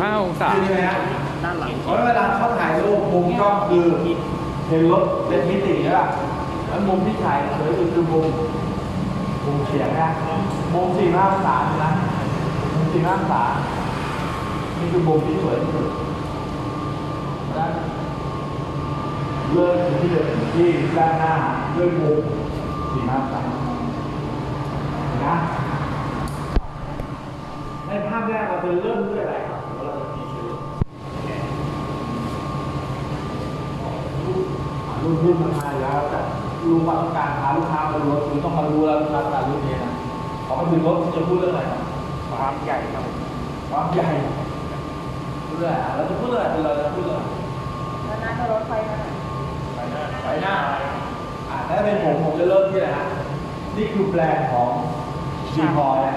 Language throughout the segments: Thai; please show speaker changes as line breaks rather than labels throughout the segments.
ห้าองศา
คือยังไงฮะ
ด้านหลัง
เพราะเวลาเขาถ่ายรูปมุมกล้องคือเห็นรถเป็นมิติใช่ป่ะแล้วมุมที่ถ่ายสวยสุดคือมุมมุมเฉียงนะมุมสี่ห้าองศาใช่ไหมมุมสี่ห้าองศานี่คือมุมที่สวยที่สุดนะเลื่อนที่เดินที่ด้านหน้าเลื่อนมุมสี่ห้าองศาเห็นนะในภาพแรกเราจะเริ่มด้วยอะไรครับหรือว่าเราจะมีชื่อ รุ่นรุ่นมันมาอยู่แล้วแต่รู้ว่าต้องการพาลูกค้ามาดูรถคุณต้องมารู้แล้วลูกค้าต้องการรุ่นนี้นะพอมาถึงรถคุณจะพูดเรื่องอะไรครับ
ความใหญ่ครับผม
ความใหญ่พูดเรื่องอะไรอะเราจะพูดเรื่องอะไรเป็นเราจะพูดเรื่องอะไร
แล้วนั้นก็รถไฟมา
ไปหน้าไปหน้าอ่าถ้าเป็นผมผมจะเริ่มที่อะไรฮะนี่คือแบรนด์ของดีพอนะ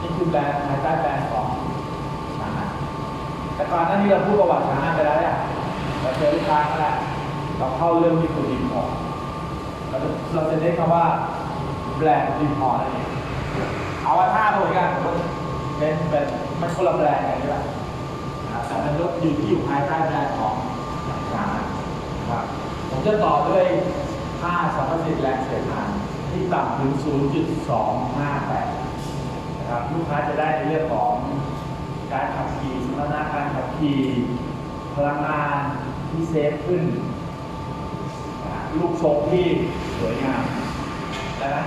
นี่คือแบรนด์ภายใต้แบรนด์ของชานะแต่ก่อนหน้านี้เราพูดประวัติชานะไปแล้วเนี่ยเราเจอลูกค้าแล้ว เราเข้าเรื่องที่คือดีพอเราจะเราจะเรียกคำว่าแบรนด์ดีพอนั่นเองเอาว่าท่าเหมือนกันเป็นเป็นมันคนละแบรนด์กันใช่ไหมอ่าแต่เป็นรถอยู่ที่อยู่ภายใต้แบรนด์ของชานะครับผมจะต่อด้วยค่าสัมประสิทธิ์แรงเสียดทานที่ต่ำถึง 0.258 นะครับลูกค้าจะได้ในเรื่องของการขับขี่สมรรถนะการขับขี่พลังงานที่เซฟขึ้น นะฮะลูกทรงที่สวยงามนะนะ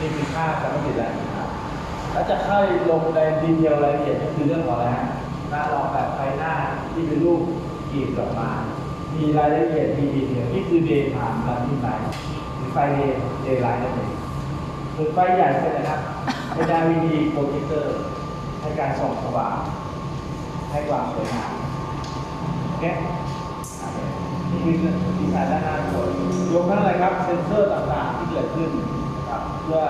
นี่คือค่าสัมปรสิทธิ์แรงเสียดทานแล้วจะเข้าลงในดีเทลรายละเอียดก็คือเรื่องของอะไรฮะหน้ารองแบบไฟหน้าที่เป็นรูปกรีบดอกม้มีรายละเอียดมีดีเทลนี่คือ day time running light หรือไฟ day daylight นั่นเองส่วนไฟใหญ่เป็นนะครับเป็น LED โปรเจคเตอร์ให้การส่องสว่างให้ความสวยงามโอเค นี่คือดีไซน์ด้านหน้าทั้งหมดรวมทั้งอะไรครับเซ็นเซอร์ต่างๆที่เกิดขึ้นนะครับเพื่อ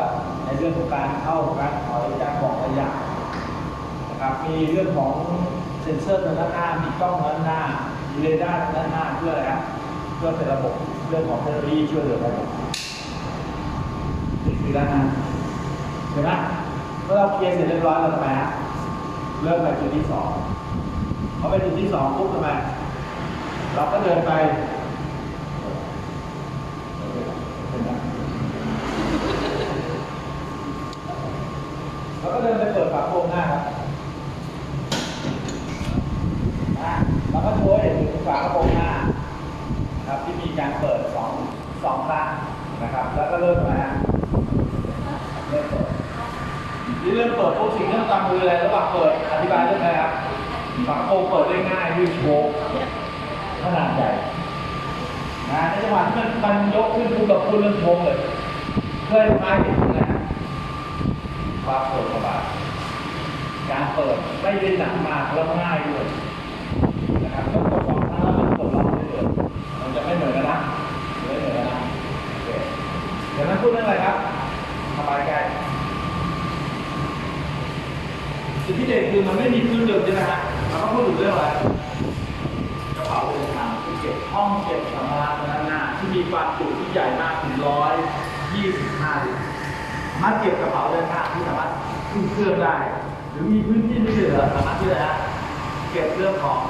ในเรื่องของการเข้าการถอยการบอกระยะนะครับมีเรื่องของเซ็นเซอร์ทางด้านหน้ามีกล้องด้านหน้ามีเรดาร์ทางด้านหน้าเพื่ออะไรครับเพื่อเป็นระบบเรื่องของเทคโนโลยีช่วยเหลือระบบนี่คือด้านหน้าเห็นไหมเมื่อเราเคลียร์เสร็จเรียบร้อยเราทำไมฮะเริ่มไปจุดที่สองพอไปจุดที่สองปุ๊บทำไม เราก็เดินไปเราก็เดินไปเปิดฝาโปรงหน้าครับนะแล้วก็โชว์เห็นถึงฝากระโปรงหน้าครับที่มีการเปิดสองสองครั้งนะครับ แล้วก็เริ่มมาเริ่มเปิดที่เริ่มเปิดพวกสิ่งที่ต้องทำคืออะไรระหว่างเปิดอธิบายเรื่องอะไรครับฝากระโปรงเปิดได้ง่ายคือโชว์ ขนาดใหญ่นะในจังหวะที่มันมันยกขึ้นปุ๊บเราพูดเรื่องโชว์เลย เพื่อให้ลูกค้าเห็นนะความเปิดสบายการเปิดไม่ได้หนักมากแล้วง่ายด้วยนะครับต้องกดสองครั้งแล้วมันกดล็อกได้เลยมันจะไม่เหมือนกันนะไม่เหมือนกันนะโอเคเดี๋ยวนั้นพูดเรื่องอะไรครับสบายใจสิ่งที่เด็ดคือมันไม่มีเครื่องยนต์ใช่ไหมฮะเราก็พูดถึงเรื่องอะไรกระเป๋าเดินทางที่เก็บ ห้องเก็บสัมภาระด้านหน้าที่มีความจุที่ใหญ่มากถึงร้อยยี่สิบห้าลิตรมาเก็บกระเป๋าเดินทางที่สามารถขึ้นเครื่องได้ หรือมีพื้นที่ที่เหลือสามารถที่จะเก็บเรื่องของ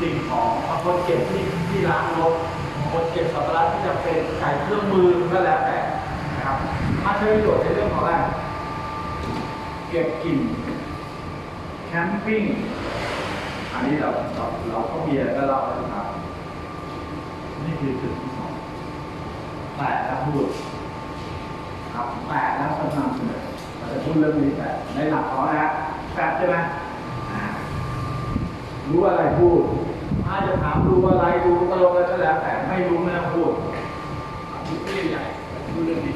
สิ่งของบางคนเก็บที่ที่ล้างรถบางคนเก็บสัมภาระที่จะเป็นใส่เครื่องมือก็แล้วแต่นะครับมาใช้ประโยชน์ในเรื่องของอะไรเก็บกลิ่นแคมปิ้งอันนี้เราเราเราก็มีอะไรก็เล่าให้ฟัง นี่คือจุดที่สองแปดแล้วพูดครับแปดแล้วก็นำเสนอเราจะพูดเรื่องนี้แต่ในหลักของนะฮะแปดใช่ไหมรู้อะไรพูด ถ้าจะถามรู้อะไรรู้ตลกอะไรก็แล้วแต่ไม่รู้ไม่ต้องพูดพูดเรื่องใหญ่พูดเรื่องนี้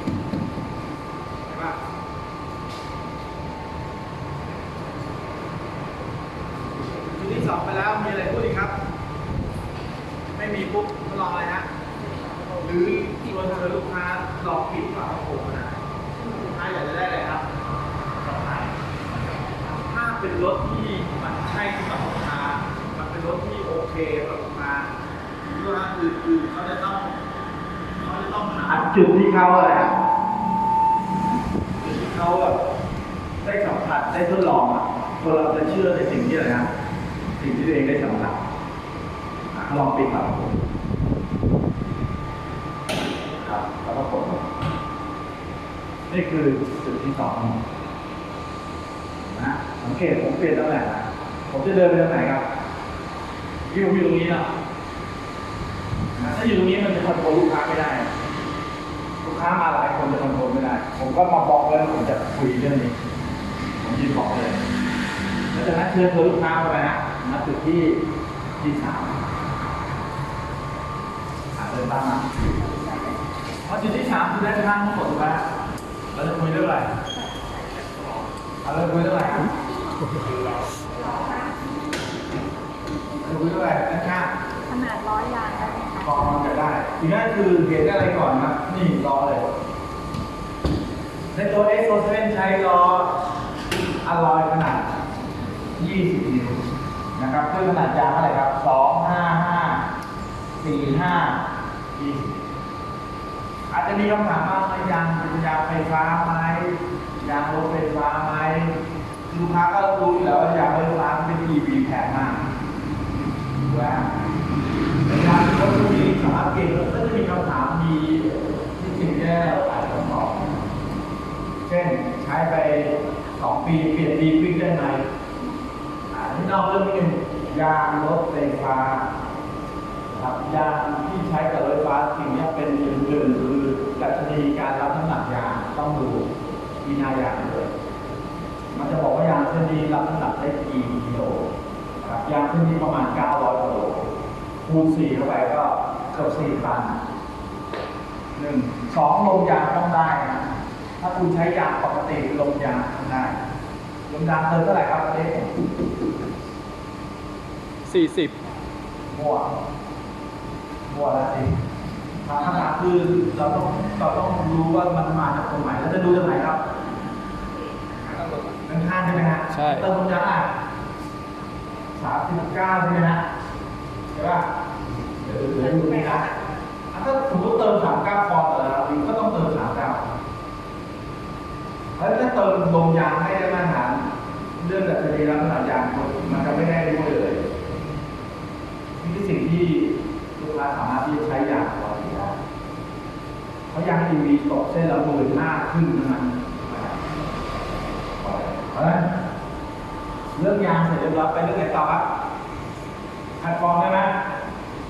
ใช่ปะจุดที่สองไปแล้วมีอะไรพูดอีกครับ ไม่มีปุ๊บ ลองอะไรฮะหรือชวนทางลูกค้าลองปิดฝาโปรงนะลูกค้าอยากจะได้อะไรครับสองพันถ้าเป็นรถที่มันใช่สำหรับลูกค้ามันเป็นรถที่โอเคสำหรับลูกค้าลูกค้าคือคือเขาจะต้องเขาจะต้องหาจุดที่เขาอะไรอะจุดที่เขาแบบได้สัมผัสได้ทดลองอะคนเราจะเชื่อในสิ่งที่อะไรนะสิ่งที่ตัวเองได้สัมผัสลองปิดครับ ครับ แล้วก็กดลงนี่คือจุดที่สองนะสังเกตผมเปลี่ยนตำแหน่งนะผมจะเดินไปทางไหนครับที่ผมอยู่ตรงนี้เนาะนะถ้าอยู่ตรงนี้มันจะคอนโทรลลูกค้าไม่ได้ ลูกค้ามาหลายคนจะคอนโทรลไม่ได้ ผมก็มาบอกแล้วผมจะคุยเรื่องนี้ ผมยืนบอกเลยแล้วจากนั้นเชิญตัวลูกค้าเข้าไปนะมาจุดที่ที่สามอะเดินตามมา พอจุดที่สามคือได้ทางทั้งหมดถูกไหมเราจะคุยเรื่องอะไรเราจะคุยเรื่องอะไรครับเราจะคุยเรื่องอะไรด้านข้าง
ขนาดร้อยยางได้ไหมคะ
พอมันจะได้ทีนี้คือเห็นอะไรก่อนครับนี่ล้อเลยในตัว X โซเว่นใช้ล้ออลลอยขนาด 20 นิ้วนะครับด้วยขนาดยางเท่าไหร่ครับ 2 5 5 4 5 20 อาจจะมีคำถามว่ามันยางเป็นยางไฟฟ้าไหมยางรถไฟฟ้าไหมลูกค้าก็รู้อยู่แล้วว่ายางรถไฟฟ้าเป็น EV แพงมากถูกไหมในการรถพวกนี้สามารถเก่งก็จะมีคำถามมีที่จริงแย่อาจจะตอบเช่นใช้ไปสองปีเปลี่ยนดีวิ่งได้ไหมอ่าที่นอกเรื่องนิดนึงยางรถไฟฟ้าครับยางที่ใช้กับรถไฟฟ้าสิ่งนี้เป็นอื่นๆคือ มีนายางเลย มันจะบอกว่ายางเส้นนี้รับน้ำหนักได้กี่กิโลนะครับยางเส้นนี้ประมาณ 900กิโลคูณ4เข้าไปก็เกือบ4ตันหนึ่งสองลมยางต้องได้นะถ้าคุณใช้ยางปกติลมยางต้องได้ลมยางเติมเท่าไหร่ครับประเทศ
สี่สิบ
มั่วมั่วแล้วสิคำถามคือเราต้องเราต้องรู้ว่ามันมาจากตรงไหนแล้วจะดูจากไหนครับ ด้านข้างใช่ไหมฮะ
ใช่
เติมลมยางอะสามสิบเก้าใช่ไหมฮะใช่ป่ะเดี๋ยวเดี๋ยวดูนี่นะอะถ้าสมมติเติมสามเก้าพอแต่ละลิตรก็ต้องเติมสามเก้าแล้วถ้าเติมลมยางไม่ได้มาตรฐานเรื่องดัชนีรับน้ำหนักยางมันจะไม่ได้ด้วยเลยนี่คือสิ่งที่ลูกค้าสามารถที่จะใช้ยางปกติได้เพราะยาง EV ตกเส้นละหมื่นห้าขึ้นเท่านั้นเพราะฉะนั้น เรื่องยางเสร็จเรียบร้อยไปเรื่องไหนต่อครับแพลตฟอร์มได้ไหม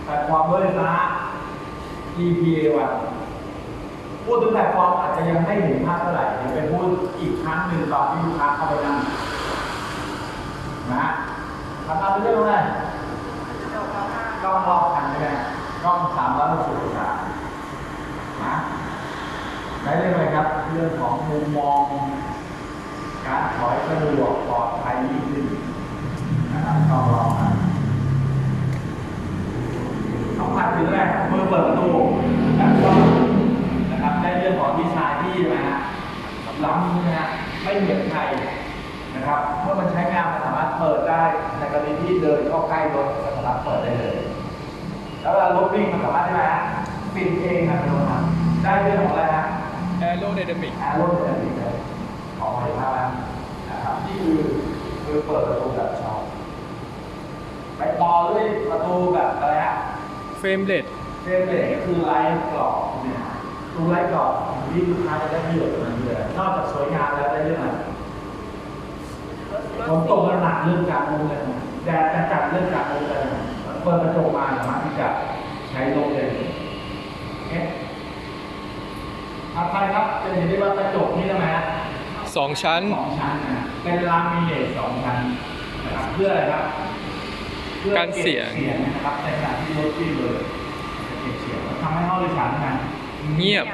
แพลตฟอร์มรถไฟฟ้า EPA วันพูดถึงแพลตฟอร์มอาจจะยังไม่เห็นภาพเท่าไหร่เดี๋ยวไปพูดอีกครั้งหนึ่งตอนที่ลูกค้าเข้าไปนั่งนะทำตามเรื่องอะไร
จบแล้วค่ะ
กล้องรอบคันใช่ไหมกล้องสามร้อยหกสิบองศานะได้เรื่องอะไรครับ เรื่องของมุมมอง การถอยสะดวกปลอดภัยยิ่งขึ้นนะครับกล้องรอบคันสัมผัสถึงแรกมือเปิดประตูแล้วก็นะครับได้เรื่องของวิชาที่นะฮะล้ำนะฮะไม่เหมือนใครนะครับเมื่อมันใช้งานมันสามารถเปิดได้ในกรณีที่เดินเข้าใกล้รถก็สามารถเปิดได้เลย แล้วเวลารถวิ่งมันสามารถได้ไหมฮะปิดเองนะคุณผู้ชมได้เรื่องของอะไรฮะ
แอโรไดนามิก
แอร์โรไดนามิกเลยของบริษัทแล้วนะครับนี่คือคือเปิดประตูแบบชอบไปต่อด้วยประตูแบบอะไรฮะ
เฟ รมเลด
เฟรมเรทก็คือไลท์กรอบเนี่ยตูไลท์กรอบที่ลูกค้าจะได้ประโยชน์จากมันเลยนอกจากสวยงามแล้วได้เรื่องอะไรผมตกระหนักเรื่องการมุงเลยนะแดดจะจัดเรื่องการมุงเลยนะเปิดกระจกมาสามารถที่จะใช้ลมเลยโอเคถัดไปครับจะเห็นได้ว่ากระจกนี่ทำไมฮะ
สองชั้น
สองชั้นนะเป็นลามิเนตสองชั้นนะครับเพื่ออะไรครับพื่อ
การเสียง
เสียงนะครับในขณะที่รถวิ่งเลยเก็บเสียงทำให้ห้องโดยสารนั้น
เงียบ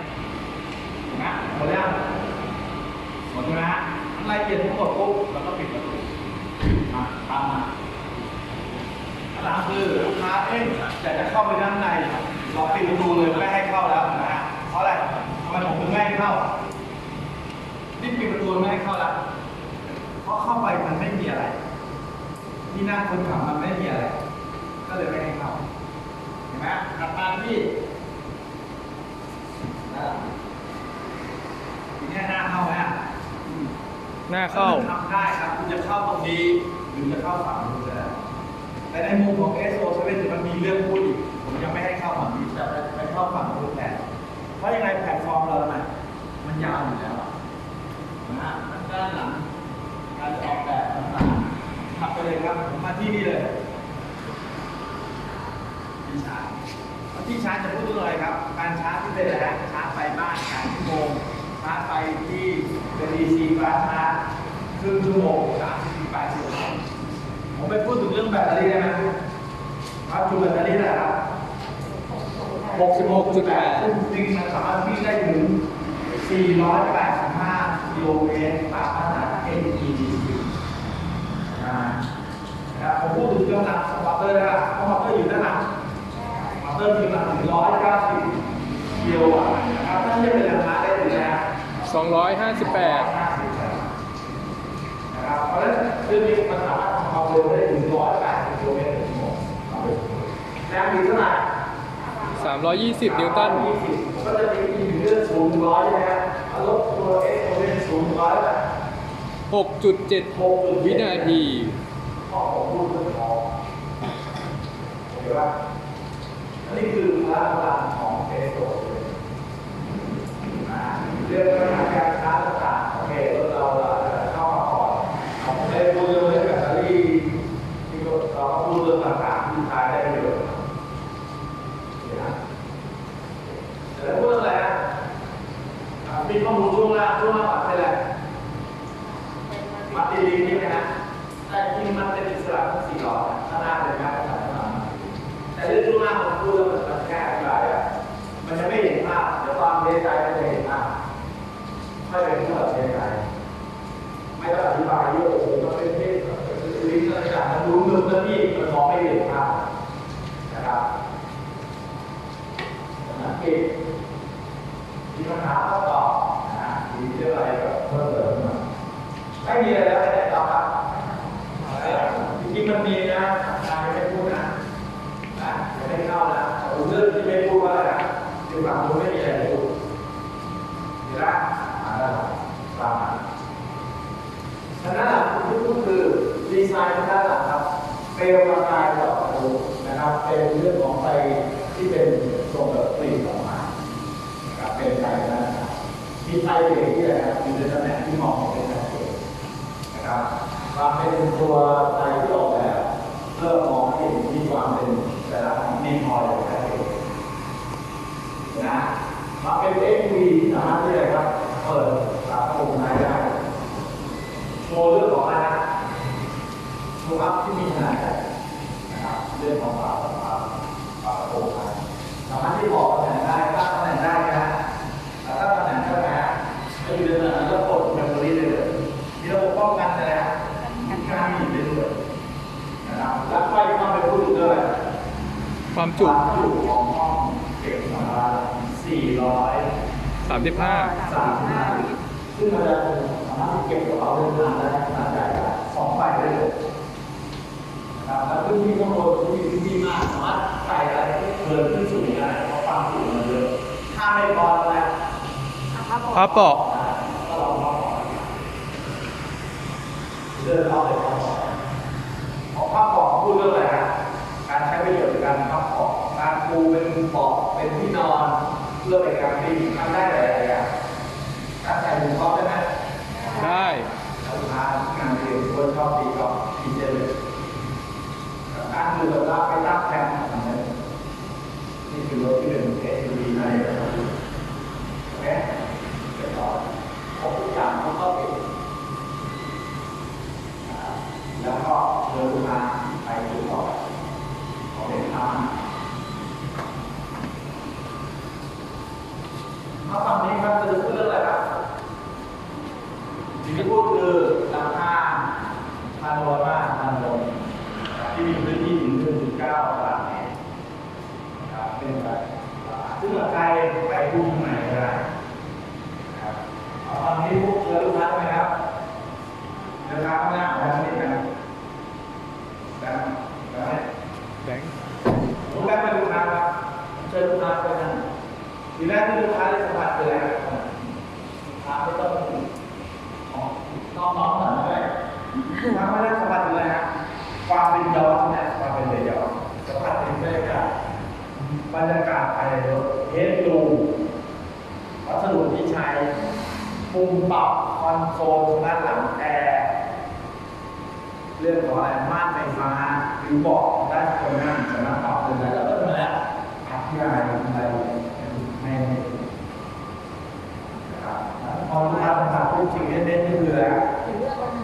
นะหมดแล้วหมดใช่ไหมฮะรายละเอียดทั้งหมดปุ๊บแล้วก็ปิดประตูมาตามมาหลังคือลูกค้าเอ๊ะอยากจะเข้าไปด้านในเราปิดประตูเลยไม่ให้เข้าแล้วนะฮะเพราะอะไรทำไมผมถึงไม่ให้เข้านี่ปิดประตูไม่ให้เข้าแล้วเพราะเข้าไปมันไม่มีอะไร ที่นั่งคนขับมันไม่มีอะไร ก็เลยไม่ให้เข้าเห็นไหมถัดมาที่นั่นแหละทีนี้หน้าเข้าไหมอะ
หน้าเข้า
ทำได้ครับคุณจะเข้าตรงนี้หรือจะเข้าฝั่งนู้นก็ได้ในมุมของ SO 7มันมีเรื่องพูดอีกผมยังไม่ให้เข้าฝั่งนี้แต่ไปเข้าฝั่งรูปแบบเพราะยังไงแพลตฟอร์มเราน่ะมันยาวอยู่แล้วอะนะฮะมันด้านหลังการจะออกแบบต่างๆ ขับไปเลยครับผมมาที่นี่เลยที่ชาร์จที่ชาร์จจะพูดถึงอะไรครับ การชาร์จที่เป็นอะไรนะชาร์จไฟบ้านการชั่วโมงชาร์จไฟที่เป็น DC ฟ้าชาร์จครึ่งชั่วโมงสามสิบแปดชั่วโมงผมไปพูดถึงเรื่องแบตเตอรี่ได้ไหมครับจุแบตเตอรี่นะครับ 66.8จริงๆมันสามารถวิ่งได้ถึง 485 กิโลเมตรตามมาตรฐาน NEDC อ่านะครับ ผมพูดถึงกำลังของมอเตอร์นะครับเพราะมอเตอร์อยู่ด้านหลังมอเตอร์มีกำลังถึง190กิโลวัตต์นะครับถ้าเทียบเป็นราคาได้ถึงแล้ว
258
นะครับเพราะฉะนั้นคือมีมันสามารถทำความเร็วได้ถึง180กิโลเมตรต่อชั่วโมงแรงบิดเท่าไหร่
320 นิวตัน
ก็จะมีอีกเรื่องสูงร้อยใช่ไหมครับเอาลบตัวเอ็กซ์ตัวเป็นสูงร้อยแบบ
6.7วินาที
พ่อผมพูดเรื่องของโอเคป่ะอันนี้คือพลังพลังของเอสโตเลยเรื่องปัญหาการช้าต่างๆโอเคเราเราเข้ามาก่อนผมได้พูดเรื่องแบตเตอรี่ที่เราพูดเรื่องต่างๆที่ใช้ได้ประโยชน์เดี๋ยวนะ แล้วพูดอะไรนะอ่ามีข้อมูลช่วงล่างช่วงล่างปัดไปเลยมัดดีๆนี่นะฮะแต่จริงมันเป็นอิสระทั้งสี่หลอดข้างหน้าเป็นการประสานงานแต่เรื่องช่วงล่างผมพูดแล้วมันมันแค่อธิบายอะมันจะไม่เห็น ภาพเดี๋ยวตอนเรียใจมันจะเห็นภาพไม่เป็นผู้แบบเรียใจไม่ต้องอธิบายเยอะโอ้โหมันเป็นเพศลิ้นอะไรต่างๆมันรู้เรื่องแล้วนี่มันมองไม่เห็นภาพนะครับสังเกตมีปัญหาก็ตอบนะมีเรื่องอะไรก็เพิ่มเติมมาไม่มีอะไรแล้วแต่ตอบครับจริงมันมีนะนายไม่พูดนะนะไม่ได้เข้านะผมเรื่องที่ไม่พูดว่าอะไรนะคือฝั่งนู้นไม่มีอะไรพูดเห็นไหมอ่าได้ตามมาฉะนั้นหลักที่พูดคือดี ไซน์ทางด้านหลังครับเป็นประกายต่อนะครับ เป็นเรื่องของไฟที่เป็นทรงแบบปลีออกมานะครับเป็นไฟนะครับมีไฟเบรกที่อะไรครับอยู่ในตำแหน่งที่มองเห็นได้ชัดเจนนะครับความเป็นตัวไฟที่ออกแบบเพื่อมองให้เห็นมีความเป็นแต่ละของมีพออย่างชัดเจนนะมาเป็น XV ที่สามารถที่จะไรครับเปิดฝาโปร่งท้ายได้ โชว์เรื่องของอะไรนะโชว์อัพที่มีขนาดใหญ่นะครับเรื่องของฝาฝาฝาโปร่งท้ายสามารถที่บอกตำแหน่งได้ตั้งตำแหน่งได้นะแล้วตั้งตำแหน่งได้ไหมถ้าอยู่ในตำแหน่งนั้นก็กดเมมโมรี่ได้เลยมีระบบป้องกันอะไรนะมีการหนีได้ด้วยนะครับแล้วไฟความเป็นผู้ดูดด้วย
ความจุ
ความจุของห้องเก็บสัมภาระ400
35
สามสิบห้าลิตรซึ่งมันจะสามารถที่เก็บกระเป๋าเดินทางได้ขนาดใหญ่ได้สองใบได้เลยนะครับแล้วพื้น ที่ข้างบนที่มีพื้นที่มากสามารถใส่อะไรเกินขึ้นสูงได้เพราะความสูงมันเยอะถ้าไม่พอแล้ว
พระเปาะ
ก็ลองลองเดินเข้าเลยครับของภาพเบาะพูดเรื่องอะไรนะการใช้ประโยชน์ในการพับเบาะการปูเป็นเบาะเป็นที่นอนเพื่อเป็นการดิ้นทำได้หลายๆอย่างการใส่หมูกรอบได้ไหม
ได้
ลูกค้างานเรียนคนชอบตีกอล์ฟตีเจเลยการ คือแบบว่าไปตั้งแทำได้นี่คือรถที่เป็น SUV ในนะครับโอเคเรียบร้อยครบทุกอย่างเขาก็ติดอ่าแล้วก็เดินลูกค้าไปจุดต่อไปขอเป็นทางมาฝั่งนี้ครับจะพูดเรื่องอะไรครับ สิ่งที่พูดคือราคาพันโลมากพันโลที่มีพื้นที่ถึง1.9ตารางเมตรนะครับเป็นแบบซึ่งราคาไปพูดใหม่ก็ได้นะครับเอาตอนนี้พวกเจอลูกค้าไหมครับราคาข้างล่างของนี้นะครับแบบแบบ
แบงค์
ลูกแรกเป็นลูกค้าครับเชิญลูกค้าไปนั่งทีแรกที่ลูกค้าได้สัมผัสคืออะไรครับลูกค้าไม่ต้องถึง น้องๆหน่อยด้วยทำให้ได้สัมผัสเลยฮะความเป็นย้อนนะ ความเป็นระยองสัมผัสถึงบรรยากาศบรรยากาศภายในรถเฮดรูมวัสดุที่ใช้ปุ่มปรับ คอนโซลด้านหลังแอร์เรื่องของอะไรม่านไฟฟ้าหรือเบาะด้านคนนั่งสามารถปรับได้แล้วก็มาแล้วอธิบายอะไรไม่ไม่นะครับพอลูกค้าสัมผัสพูดจริงเน้นๆก็คืออะไร
ถือ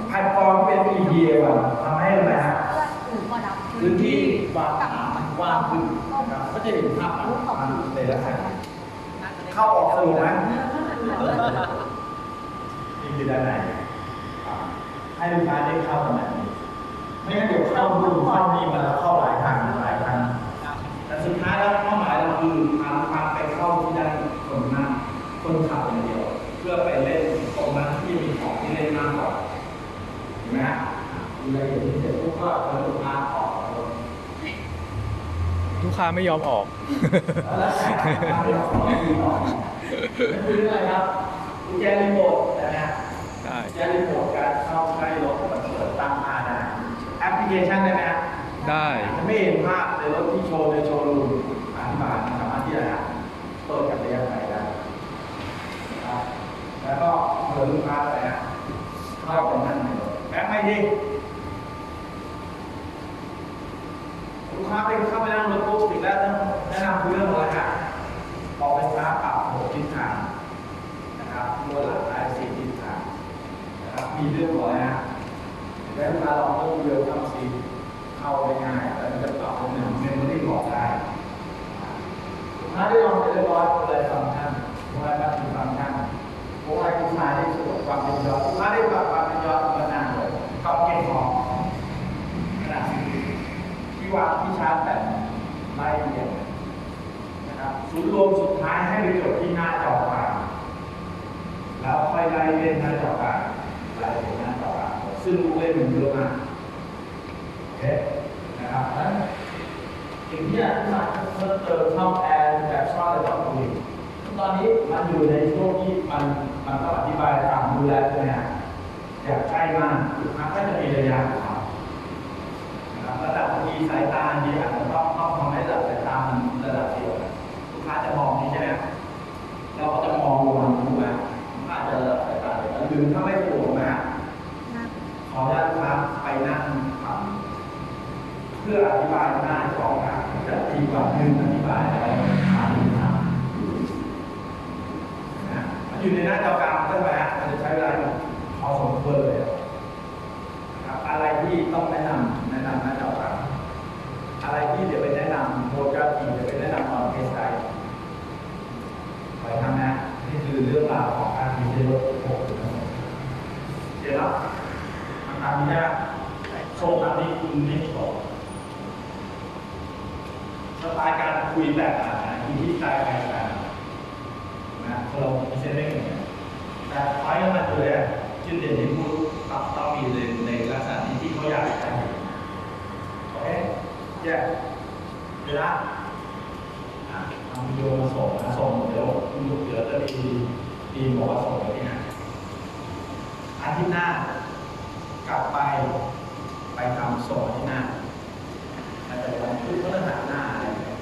แพลตฟอร์มเป็น EPA ว่ะทำให้อะไรฮะพื้นที่บางมันกว้างขึ้นนะครับก็จะเห็นภาพมันในลักษณะเข้าออกสะดวกไหมนี่ คือด้านในให้ลูกค้าได้เข้าตำแหน่งนี้ไม่งั้นเดี๋ยวเข้าดูเข้านี่มันแล้วเข้าหลายทางหลายทางแต่สุดท้ายแล้วเป้าหมายเราคือพาลูกค้าไปเข้าที่ด้านคนนั่งคนขับอย่างเดียว เพื่อไปเล่นตรงนั้นที่มีของที่เล่นมากกว่าเห็นไหมฮะดูรายละเอียดที่เสร็จปุ๊บก็เชิญลูกค้าออกรถ
ลูกค้าไม่ยอมออก
แล้วแต่ลูกค้าไม่ออกไม่ออกนั่นคือเรื่องอะไรครับกุญแจรีโมทนะ ฮะ
ได้
กุญแจรีโมทการเข้าใกล้รถมันเปิดตั้งค่าได้แอปพลิเคชันได้ไหมฮะ
ได้
จะไม่เห็นภาพในรถที่โชว์ในโชว์รูมอธิบายสามารถที่จะเปิดกับระยะไกลได้นะครับแล้วก็เปิดลูกค้าไปฮะเข้าไปนั่งในรถแบ็คไม่ดีลูกค้าไปเข้าไปนั่งรถปุ๊บถึงแล้วต้องแนะนำคือเรื่องอะไรฮะออกไฟฟ้าปรับหกทิศทางนะครับตัวหลักหลายสี่ทิศทางนะครับ มีเรื่องอะไรฮะแล้วลูกค้าลองเลือกเรือเข้าซีเข้าได้ง่ายแล้วจะปรับเป็นหนึ่งเมมโมรี่บอกได้ลูกค้าได้ลองไปเรียบร้อยเลยฟังก์ชันว่าก็มีฟังก์ชันเพราะว่าลูกค้าได้สะดความเป็นยอดลูกค้าได้ปรับความเป็นยอดมานั่งเลยเข้าเก็บของขนาดสี่ที่วางที่ชาร์จแบตไล่เรียงนะครับศูนย์รวมสุดท้ายให้ไปจบที่หน้าจอกลางแล้วค่อยไล่เล่นหน้าจอกลาง ไล่เล่นหน้าจอาซึ่งลูกเล่นมันเยอะมากโอเนะครับนั้นสิ่งที่อยากที่มาเพิ่มเติมช่องแอร์แบบช่องอะไรต่อตรงนี้ตอนนี้มันอยู่ในช่วงที่มันมันต้องอธิบายตามดูแลใช่ไหมฮะอยากใกล้มากมันก็จะมีระยะของเขานะครับระดับทีสายตาดีอาจจะต้องต้องทำให้ระดับสายตามันระดับเดียวกันลูกค้าจะมองนี้ใช่ไหมเราก็จะมองลงมาถูกไหมมันอาจจะระดับสายตาเดียวกันหรือถ้าไม่ถูกนะ
นั่ง
ขออนุญาตลูกค้าไปนั่งทำเพื่ออธิบาย หน้าจอกันจะดีกว่าหนึ่งอธิบายแล้วถามลูกค้านะมันอยู่ในหน้าจอกลางใช่ไหมฮะมันจะใช้เวลาอยู่พอสมควรเลยนะครับ อะไรที่ต้องแนะนำแนะนำหน้าจอกลางอะไรที่เดี๋ยวไปแนะนำโปรแกรมอีกเดี๋ยวไปแนะนำตอนเคสไตไปทำนะนี่คือเรื่องราวของการมีเชื้อโรคโควิดเดี๋ยวนะมันทำนี้นะโชว์แบบนี้คุณไม่ตก ไตล์การคุยแบบต่างกันคุที่สไตล์แตกต่างนะเรามีเไม่เหมือนแต่พอยต์มาเจอออะไรจุดเด่นที่พูดต้อต้องมีในในลักษณะที่ที่เขาอยากใช้โอเคแย่เดี๋ยวละทำวิดีโอมาส่งนะส่งเดี๋ยวคุณลูกเดี๋ยวจะมีทีมบอกว่าส่งไปที่ไหนอาทิตย์หน้ากลับไปไปทำส่งที่หน้าแต่วันพุธพฤหัสหน้า